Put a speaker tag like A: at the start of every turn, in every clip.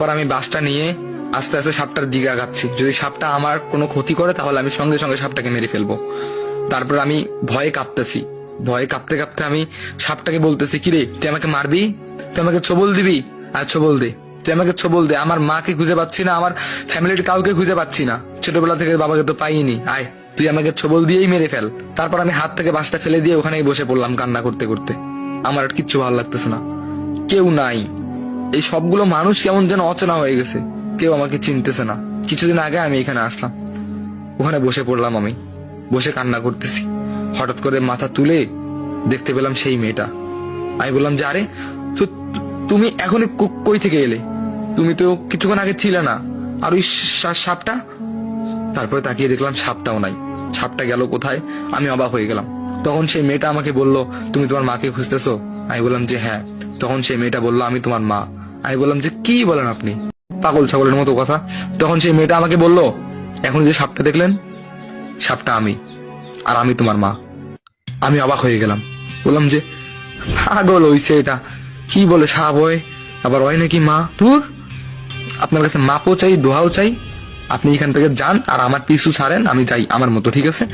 A: পর আমি বাসটা নিয়ে আস্তে আস্তে সাপটার দিকে আগাচ্ছি। যদি সাপটা আমার কোনো ক্ষতি করে, তাহলে আমি সঙ্গে সঙ্গে সাপটাকে মেরে ফেলব। তারপর আমি ভয়ে কাঁপতেছি। ভয়ে কাঁপতে কাঁপতে আমি সাপটাকে বলতেছি, কিরে, তুই আমাকে মারবি? তুই আমাকে ছবল দিবি? আর ছবল দে। তুই আমাকে ছবল দে। আমার মাকে খুঁজে পাচ্ছি না, আমার ফ্যামিলির কাউকে খুঁজে পাচ্ছি না। ছোটবেলা থেকে বাবাকে তো পাইনি, আয়, তুই আমাকে ছবল দিয়েই মেরে ফেল। তারপর আমি হাত থেকে বাসটা ফেলে দিয়ে ওখানেই বসে পড়লাম কান্না করতে করতে। আমার আর কিচ্ছু ভালো লাগতেছে না। কেউ নাই। এই সবগুলো মানুষ কেমন যেন অচেনা হয়ে গেছে। কেউ আমাকে চিনতেছে না। কিছুদিন আগে আমি এখানে আসলাম। ওখানে বসে পড়লাম আমি। বসে কান্না করতেছি। হঠাৎ করে মাথা তুলে দেখতে পেলাম সেই মেয়েটা। আমি বললাম, যে আরে তুমি এখনই কই থেকে এলে? তুমি তো কিছুক্ষণ আগে ছিলে না। আর ওই সাপটা? তারপরে তাকিয়ে দেখলাম সাপটাও নাই। সাপটা গেল কোথায়? আমি অবাক হয়ে গেলাম। তখন সেই মেয়েটা আমাকে বলল, তুমি তোমার মাকে খুঁজতেছো? আমি বললাম, যে হ্যাঁ। তখন সেই মেয়েটা বলল, আমি তোমার মা। আমি বললাম যে, কি বলেন আপনি? পাগল ছাগলের মতো কথা। তখন সেই মেয়েটা আমাকে বলল, এখন যে সাপটা দেখলেন, সাপটা আমি, আর আমি তোমার মা। আমি অবাক হয়ে গেলাম। বললাম যে, পাগল হইছে এটা, কি বলে সাপ হয়? আবার হয় নাকি মা? দূর আপনার কাছে মাপও চাই, দোহাও চাই আপনি এখান থেকে যান আর আমার পিছু ছাড়েন, আমি যাই আমার মতো, ঠিক আছে?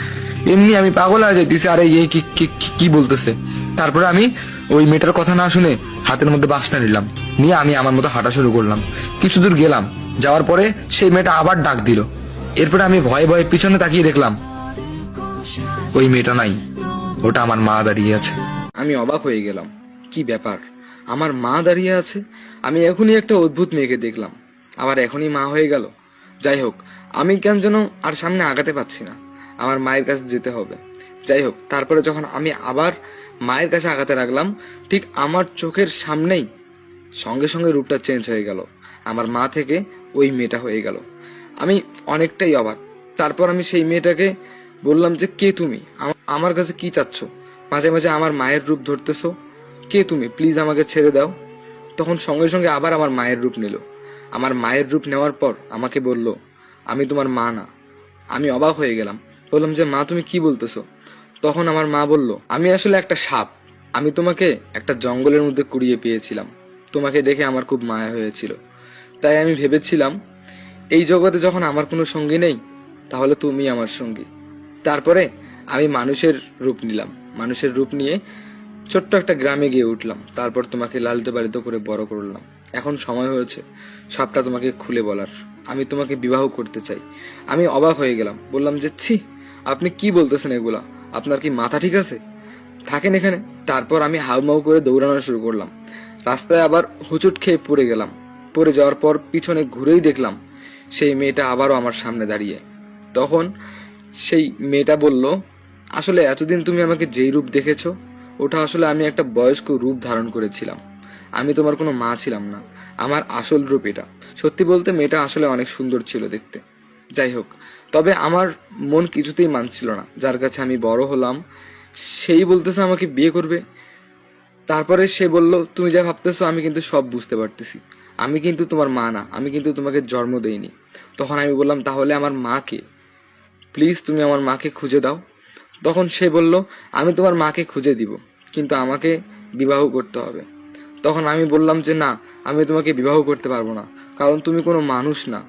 A: এমনি আমি পাগল হয়ে যাইতেছি, আরে কি- কি- কি বলতেছে? তারপরে আমি ওই মেয়েটার কথা না শুনে হাতের মধ্যে বাসটা নিলাম, নিয়ে আমি আমার মতো হাঁটা শুরু করলাম। কিছু দূর গেলাম, যাওয়ার পরে সেই মেয়েটা আবার ডাক দিল। এরপরে আমি ভয়ে ভয়ে পিছনে তাকিয়ে দেখলাম, ওই মেয়েটা নাই, ওটা আমার মা দাঁড়িয়ে আছে। আমি অবাক হয়ে গেলাম, কি ব্যাপার? আমার মা দাঁড়িয়ে আছে? আমি এখনই একটা অদ্ভুত মেয়েকে দেখলাম, আবার এখনই মা হয়ে গেল। যাই হোক, আমি কেন যেন আর সামনে আগাতে পারছি না। আমার মায়ের কাছে যেতে হবে। যাই হোক, তারপরে যখন আমি আবার মায়ের কাছে আগাতে লাগলাম, ঠিক আমার চোখের সামনেই সঙ্গে সঙ্গে রূপটা চেঞ্জ হয়ে গেল। আমার মা থেকে ওই মেয়েটা হয়ে গেল। আমি অনেকটাই অবাক। তারপর আমি সেই মেয়েটাকে বললাম যে, কে তুমি? আমার কাছে কি চাচ্ছ? মাঝে মাঝে আমার মায়ের রূপ ধরতেছো। কে তুমি? প্লিজ আমাকে ছেড়ে দাও। তখন সঙ্গে সঙ্গে আবার আমার মায়ের রূপ নিল। আমার মায়ের রূপ নেওয়ার পর আমাকে বলল, আমি তোমার মা না। আমি অবাক হয়ে গেলাম। বললাম যে, মা, তুমি কি বলতেছো? তখন আমার মা বলল, আমি আসলে একটা সাপ। আমি তোমাকে একটা জঙ্গলের মধ্যে কুড়িয়ে পেয়েছিলাম। তোমাকে দেখে আমার খুব মায়া হয়েছিল। তাই আমি ভেবেছিলাম, এই জগতে যখন আমার কোনো সঙ্গী নেই, তাহলে তুমি আমার সঙ্গী। তারপরে আমি মানুষের রূপ নিলাম। মানুষের রূপ নিয়ে ছোট্ট একটা গ্রামে গিয়ে উঠলাম। তারপর তোমাকে লালিত পালিত করে বড় করলাম। এখন সময় হয়েছে। সবটা তোমাকে খুলে বলার। আমি তোমাকে বিবাহ করতে চাই। আমি অবাক হয়ে গেলাম। বললাম যে, ছি, আপনি কি বলতেছেন এগুলা? আপনার কি মাথা ঠিক আছে? থাকেন এখানে। তারপর আমি হাউমাউ করে দৌড়ানো শুরু করলাম। রাস্তায় আবার হুচুট খেয়ে পড়ে গেলাম। পড়ে যাওয়ার পর পিছনে ঘুরেই দেখলাম, সেই মেয়েটা আবারও আমার সামনে দাঁড়িয়ে। তখন সেই মেয়েটা বলল, আসলে এতদিন তুমি আমাকে যেই রূপ দেখেছ, ওটা আসলে আমি একটা বয়স্ক রূপ ধারণ করেছিলাম। আমি তোমার কোনো মা ছিলাম না। আমার আসল রূপ এটা। সত্যি বলতে মেয়েটা আসলে অনেক সুন্দর ছিল দেখতে। যাই হোক, তবে আমার মন কিছুতেই মানছিল না। যার কাছে আমি বড় হলাম, সেই বলতেছে আমাকে বিয়ে করবে। তারপরে সে বলল, তুমি যা ভাবতেছো আমি কিন্তু সব বুঝতে পারতেছি। আমি কিন্তু তোমার মা না, আমি কিন্তু তোমাকে জন্ম দেইনি। তখন আমি বললাম, তাহলে আমার মাকে প্লিজ তুমি আমার মাকে খুঁজে দাও। তখন সে বলল, আমি তোমার মাকে খুঁজে দিব, কিন্তু আমাকে বিবাহ করতে হবে। তখন আমি বললাম যে, না, আমি তোমাকে বিবাহ করতে পারব না। কারণ তুমি কোনো মানুষ না।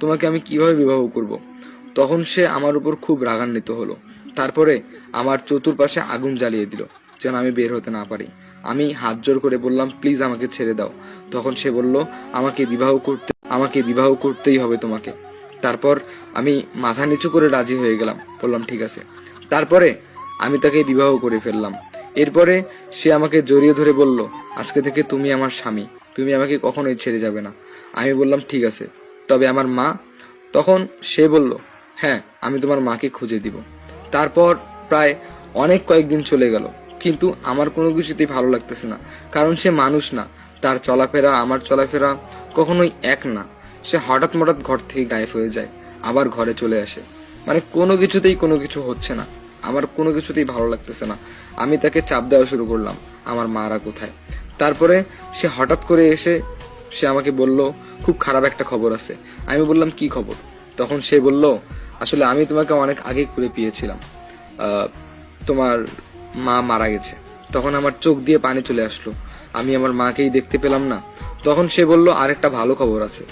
A: তোমাকে আমি কীভাবে বিবাহ করব। তখন সে আমার উপর খুব রাগান্বিত হলো। তারপরে আমার চতুর্পাশে আগুন জ্বালিয়ে দিল, যেন আমি বের হতে না পারি। আমি হাত জোর করে বললাম, প্লিজ আমাকে ছেড়ে দাও। তখন সে বলল, আমাকে বিবাহ করতে, আমাকে বিবাহ করতেই হবে তোমাকে। তারপর আমি মাথা নিচু করে রাজি হয়ে গেলাম। বললাম, ঠিক আছে। তারপরে আমি তাকে বিবাহ করে ফেললাম। এরপরে সে আমাকে জড়িয়ে ধরে বলল, আজকে থেকে তুমি আমার স্বামী। তুমি আমাকে কখনোই ছেড়ে যাবে না। আমি বললাম, ঠিক আছে। তবে আমার মা তখন সে বলল হ্যাঁ আমি তোমার মাকে খুঁজে দিব। তারপর প্রায় অনেক কয়েকদিন চলে গেল। কিন্তু আমার কোনো কিছুতেই ভালো লাগতেছে না, কারণ সে মানুষ না। তার চলাফেরা, আমার চলাফেরা কখনোই এক না। সে হঠাৎ মঠাৎ ঘর থেকে গায়েব হয়ে যায়, আবার ঘরে চলে আসে। মানে কোনো কিছুতেই কোনো কিছু হচ্ছে না। আমার কোনো কিছুতেই ভালো লাগতেছে না। আমি তাকে চাপ দেওয়া শুরু করলাম, আমার মারা কোথায়? তারপরে সে হঠাৎ করে এসে, সে আমাকে বলল, খুব খারাপ একটা খবর আছে। আমি বললাম, কি খবর? তখন সে বলল, আসলে আমি তোমাকে অনেক আগে করে পেয়েছিলাম। তোমার মা মারা গেছে। তখন আমার চোখ দিয়ে পানি চলে আসলো। আমি আমার মাকেই দেখতে পেলাম না। তখন সে বলল, আরেকটা ভালো খবর আছে।